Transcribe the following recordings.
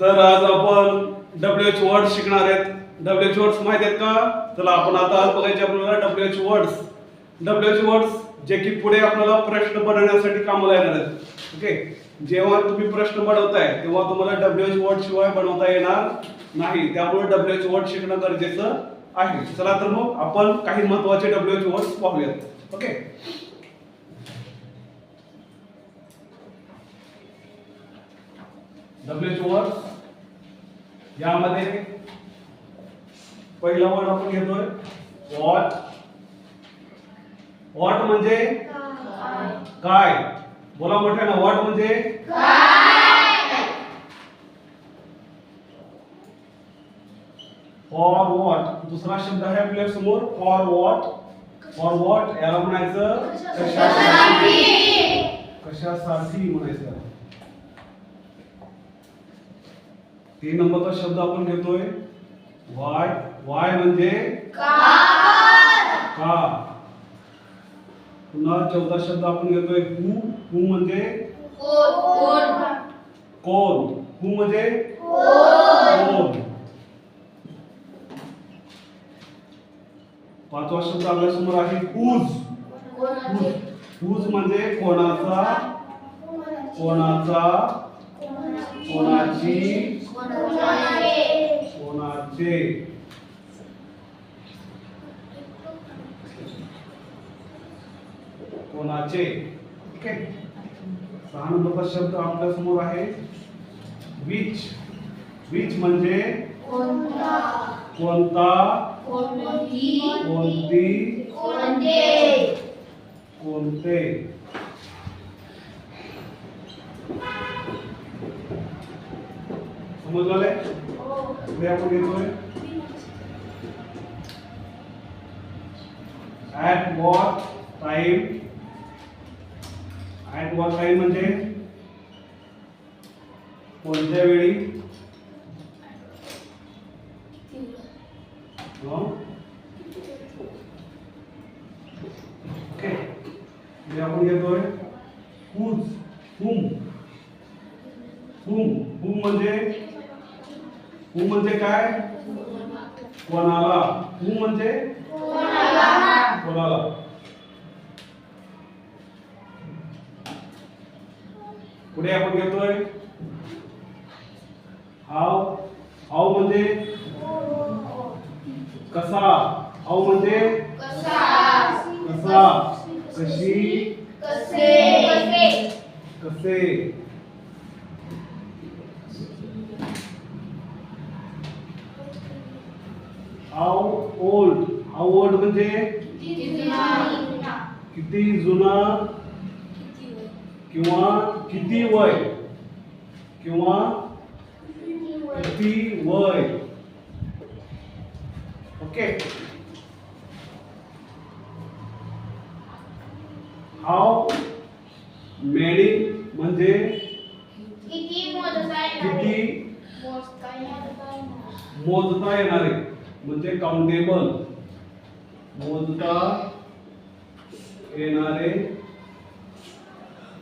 तर आज आपण डब्ल्यू एच वर्ड शिकणार आहेत. डब्ल्यू एच वर्ड्स माहीत आहेत का? चला आपण आता आज बघायचे आपल्याला W H words W H words जे की पुढे आपल्याला प्रश्न बनवण्यासाठी कामाला येणार आहेत. ओके जेव्हा तुम्ही प्रश्न बनवताय तेव्हा तुम्हाला डब्ल्यू एच वर्ड शिवाय बनवता येणार नाही. त्यामुळे डब्ल्यू एच वर्ड शिकणं गरजेचं आहे. चला तर मग आपण काही महत्त्वाचे डब्ल्यू एच वर्ड्स पाहूयात. ओके डब्ल्यू वर यामध्ये पहिला वर्ड आपण घेतोय वॉट वॉट म्हणजे काय? बोला मोठ्या ना वॉट म्हणजे फॉर वॉट दुसरा शब्द आहे आपल्यासमोर. फॉर वॉट फॉर वॉट याला म्हणायचं कशासाठी? कशासाठी म्हणायचं याला. तीन नंबरचा शब्द आपण घेतोय. वाय वाय म्हणजे का? पुन्हा चौथा शब्द आपण घेतोय. हू हू म्हणजे कोण? हू म्हणजे कोण? पाचवा शब्द आपल्यासमोर आहे हुज हुज म्हणजे कोणाचा? कोणाचा? कोणाची? कोणाचे? कोणाचे ओके सहा नंबरचा शब्द आपल्यासमोर आहे. विच विच म्हणजे? कोणता. कोणती. कोणते? समजले पुढे आपण घेतोय. At what time at what time म्हणजे? कोणत्या वेळी? हो? ओके आपण घेतोय. हुज हुम हुम हुम म्हणजे? हुम म्हणजे काय? कोणाला. हुम म्हणजे? कोणाला. पुढे आपण घेतोय. हाव. हाव म्हणजे? कसा. हाव म्हणजे? कसा. कशी? कसे. हाव ओल्ड हाव ओल्ड म्हणजे? किती जुना? किंवा किती वय? किंवा किती वय? ओके. हाव मेनी म्हणजे? किती मोजता येणारे? म्हणजे काउंटेबल मोजता येणारे.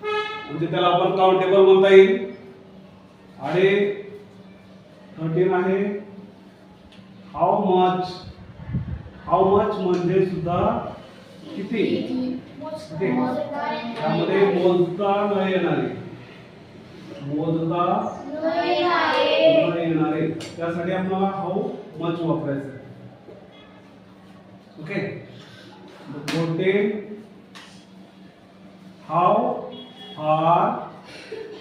म्हणजे त्याला आपण काउंटेबल म्हणता येईल. आणि थर्टीन आहे. हाऊ मच हाऊ मच म्हणजे सुद्धा किती? त्यामध्ये मोजता न येणारे. मोजता न येणारे. त्यासाठी आपल्याला हाऊ मच वापरायचं आहे. ओके फोर्टीन हाव फार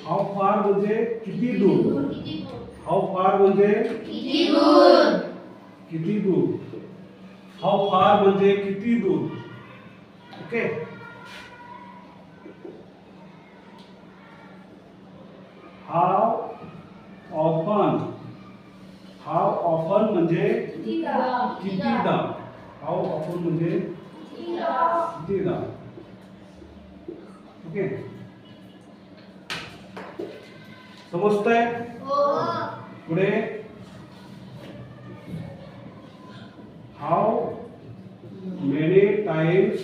हाव फार म्हणजे किती दूर? हाव फार म्हणजे किती दूर? हाव फार म्हणजे किती दूर? Okay how often how often म्हणजे कितीदा हाव ऑफन म्हणजे कितीदा ओके। समजतंय पुढे हाव मेनी टाइम्स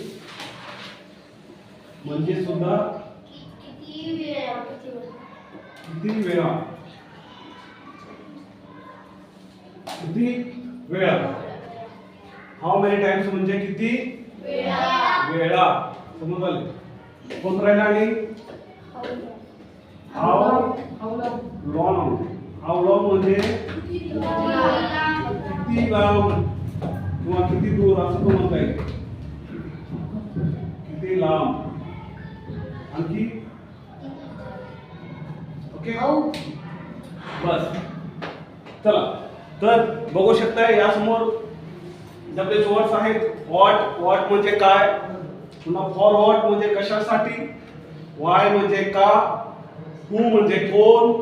म्हणजे सुद्धा किती वेळा किती वेळा टाइम्स म्हणजे किती? वेळा. समज आले? कोण राहिला आणि? हाऊ लॉंग हाऊ लॉंग म्हणजे? किती लांब? किंवा किती दूर? असं पण म्हणता येईल. किती लांब? आणखी? ओके? बस. चला. तर बघू शकता या समोर डब्ल्यू वर्ड्स आहेत व्हॉट व्हॉट म्हणजे काय? पुन्हा फॉर व्हॉट म्हणजे कशासाठी? वाय म्हणजे का? हू म्हणजे कोण?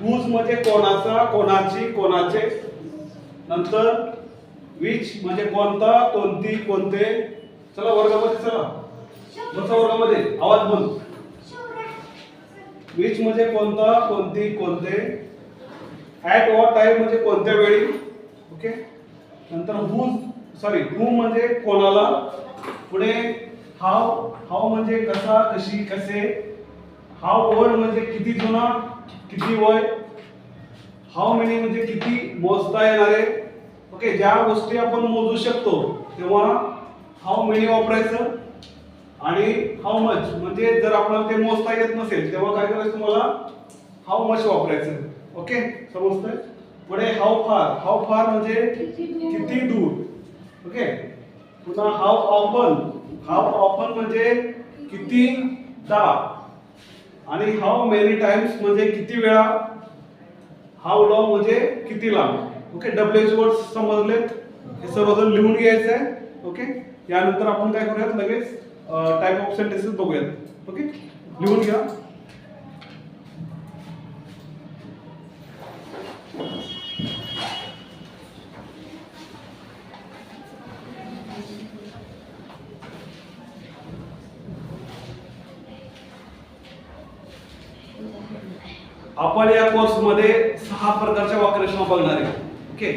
हुज म्हणजे कोणाचा? कोणाची? कोणाचे? नंतर विच म्हणजे कोणता? कोणती? कोणते? चला वर्गामध्ये चला. बसा वर्गामध्ये आवाज बंद. विच म्हणजे कोणता? कोणती? कोणते? ऍट वॉट टाइम म्हणजे कोणत्या वेळी? ओके नंतर हू सॉरी हू म्हणजे कोणाला? पुढे हाव हाव म्हणजे कसा कशी कसे? हाव ओल्ड म्हणजे किती जुना किती वय? हाव मेनी म्हणजे किती मोजता येणारे? ओके ज्या गोष्टी आपण मोजू शकतो तेव्हा हाव मेनी वापरायचं? आणि हाऊ मच म्हणजे जर आपल्याला ते मोजता येत नसेल तेव्हा काय करायचं तुम्हाला? हाऊ मच वापरायचं. ओके समजतंय? पुढे हाऊ फार हाऊ फार म्हणजे किती दूर? ओके पुन्हा हाऊ ऑपन हाऊ ऑफन म्हणजे किती दा? आणि हाऊ मेनी टाइम्स म्हणजे किती वेळा? हाऊ लॉ म्हणजे किती लांब? ओके डब्ल्यू वर्ड समजलेत? हे सर्वजण लिहून घ्यायचं आहे ओके यानंतर आपण काय करूयात? लगेच टाइप ऑफ सेंटेन्सेस बघूयात. ओके लिहून घ्या. आपण या कोर्समध्ये सहा प्रकारच्या वाक्यरचना बघणार आहे. ओके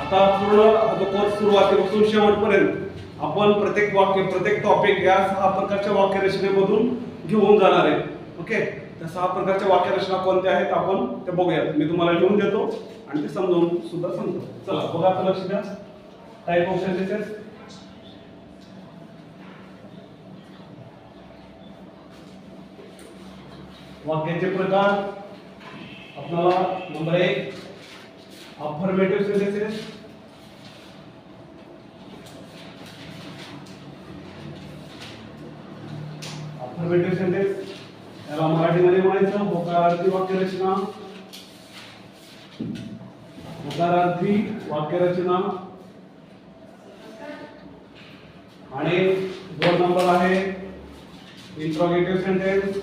आता पूर्ण हा जो कोर्स सुरुवातीपासून शेवटपर्यंत आपण प्रत्येक वाक्य प्रत्येक टॉपिक या सहा प्रकारच्या वाक्यरचनेमधून घेऊन जाणार आहे. ओके त्या सहा प्रकारच्या वाक्यरचना कोणत्या आहेत आपण त्या बघूयात. मी तुम्हाला लिहून देतो आणि ते समजावून सुद्धा सांगतो. चला बघा आता लक्ष द्या. टाईप ऑफ सेंटेन्सेस वाक्याचे प्रकार. आपल्याला नंबर एक अफर्मेटिव्ह सेंटेन्सेस अफर्मेटिव्ह सेंटेन्स याला मराठीमध्ये म्हणायचं होकारार्थी वाक्यरचना. होकारार्थी वाक्यरचना. आणि दोन नंबर आहे इंट्रोगेटिव्ह सेंटेन्स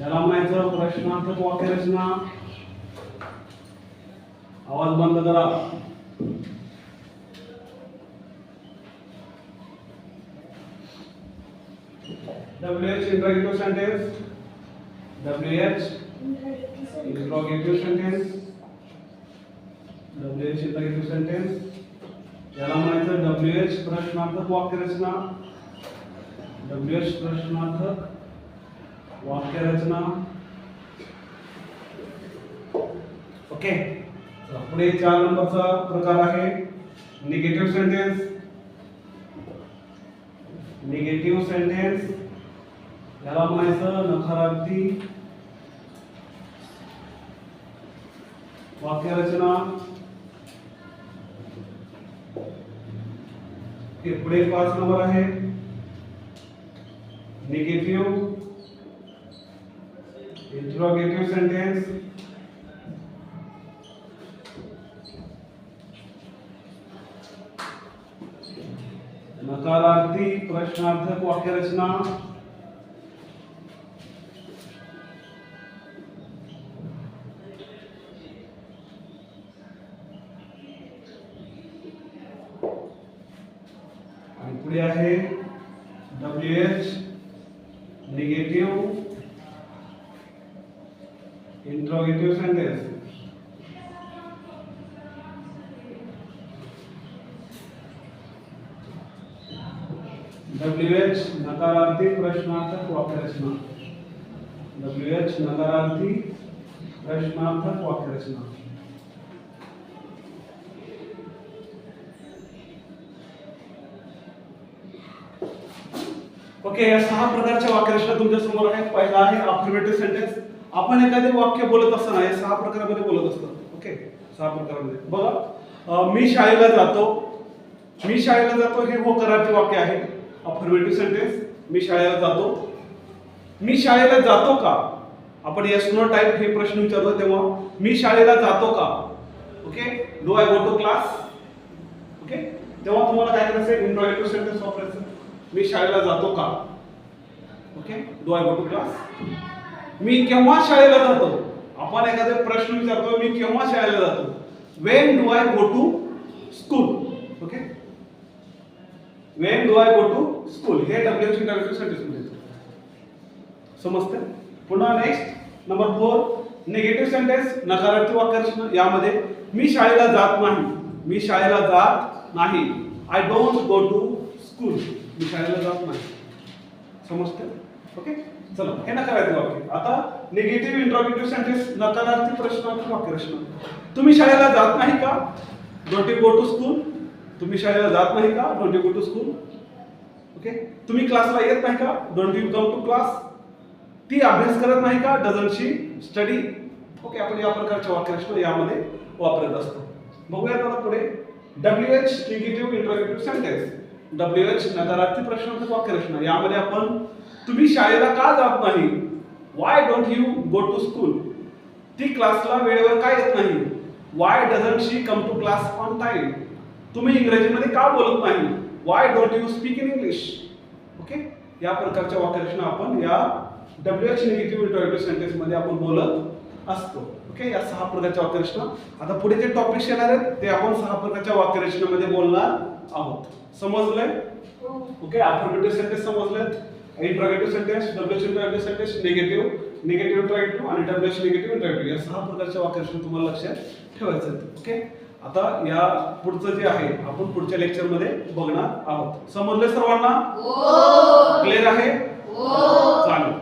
याला म्हणायचं प्रश्नार्थक वाक्यरचना. आवाज बंद करा. W H interrogative sentence W H interrogative sentence W H interrogative sentence याला म्हणायचं डब्ल्यू एच प्रश्नार्थक वाक्यरचना. डब्ल्यू एच प्रश्नार्थक वाक्यरचना ओके पुढे चार नंबरचा प्रकार आहे निगेटिव्ह सेंटेन्स निगेटिव्ह सेंटेन्स याला म्हणायचं नकारार्थी वाक्यरचना पुढे पाच नंबर आहे निगेटिव्ह इंट्रोगेटिव्ह सेंटेन्स नकारार्थी प्रश्नार्थक वाक्यरचना. आणि पुढे आहे W H negative interrogative sentence W H नकारार्थी प्रश्नार्थक वाक्यरचना डब्ल्यू एच नकारार्थी प्रश्नार्थक वाक्यरचना ओके या सहा प्रकारच्या वाक्यरचना तुमच्यासमोर आहेत. पहिला आहे अफर्मेटिव्ह सेंटेन्स आपण एखादे वाक्य बोलत असताना हे सहा प्रकारामध्ये बोलत असतो ओके सहा प्रकारामध्ये. बघा मी शाळेला जातो. मी शाळेला जातो हे होकाराचे वाक्य आहे. अफर्मेटिव्ह सेंटेन्स मी शाळेला जातो. मी शाळेला जातो का? आपण यस नो टाईप हे प्रश्न विचारतो तेव्हा मी शाळेला जातो का? Okay do I go to class okay तेव्हा तुम्हाला काय करायचं इंट्रोगेटिव्ह सेंटेन्स वापरायचं. मी शाळेला जातो का? Okay do I go to class मी केव्हा शाळेला जातो? आपण एखादा प्रश्न विचारतो मी केव्हा शाळेला जातो? When do I go to school okay when do I go to school हे डब्ल्यू एच इंटरव्ह्यू सेंटेन्स समजतं पुन्हा next number four negative sentence नकारात्मक वाक्यरचना यामध्ये मी शाळेला जात नाही. मी शाळेला जात नाही. I don't go to school मी शाळेला जात नाही. समजतं ओके चला हे नकारार्थी वाक्य. आता निगेटिव्ह इंट्रॉगेटिव्ह सेंटेन्स नकारार्थी प्रश्नार्थी वाक्यरचना तुम्ही शाळेला जात नाही का? Don't you go to school तुम्ही शाळेला जात नाही का? Don't you go to school okay तुम्ही क्लासला येत नाही का? Don't you come to class ती अभ्यास करत नाही का? डझन शी स्टडी ओके आपण या प्रकारच्या वाक्यरचना यामध्ये वापरत असतो. बघूयात आता पुढे. W H negative interrogative sentence W H नकारार्थी प्रश्नार्थक वाक्यरचना यामध्ये आपण तुम्ही शाळेला का जात नाही? Why don't you go to school ती क्लासला वेळेवर का येत नाही? Why doesn't she come to class on time तुम्ही इंग्रजीमध्ये का बोलत नाही? Why don't you speak in English okay या प्रकारच्या वाक्यरचना आपण या डब्ल्यू एच निगेटिव्ह इंटरव्ह्यू सेंटेन्समध्ये आपण बोलत असतो. ओके या सहा प्रकारच्या वाक्यरचना. आता पुढे जे टॉपिक्स येणार आहेत ते आपण सहा प्रकारच्या वाक्यरचनेमध्ये बोलणार आहोत. समजलंय? Okay affirmative sentence समजलेत? Interrogative sentence W H interrogative sentence negative negative interrogative आणि डब्ल्यू एच निगेटिव्ह इंट्रोगेटिव्ह या सहा प्रकारच्या वाक्यरचना तुम्हाला लक्षात ठेवायचं आहेत ओके आता या पुढचं जे आहे आपण पुढच्या लेक्चरमध्ये बघणार आहोत. समजले सर्वांना? क्लिअर आहे? चालेल.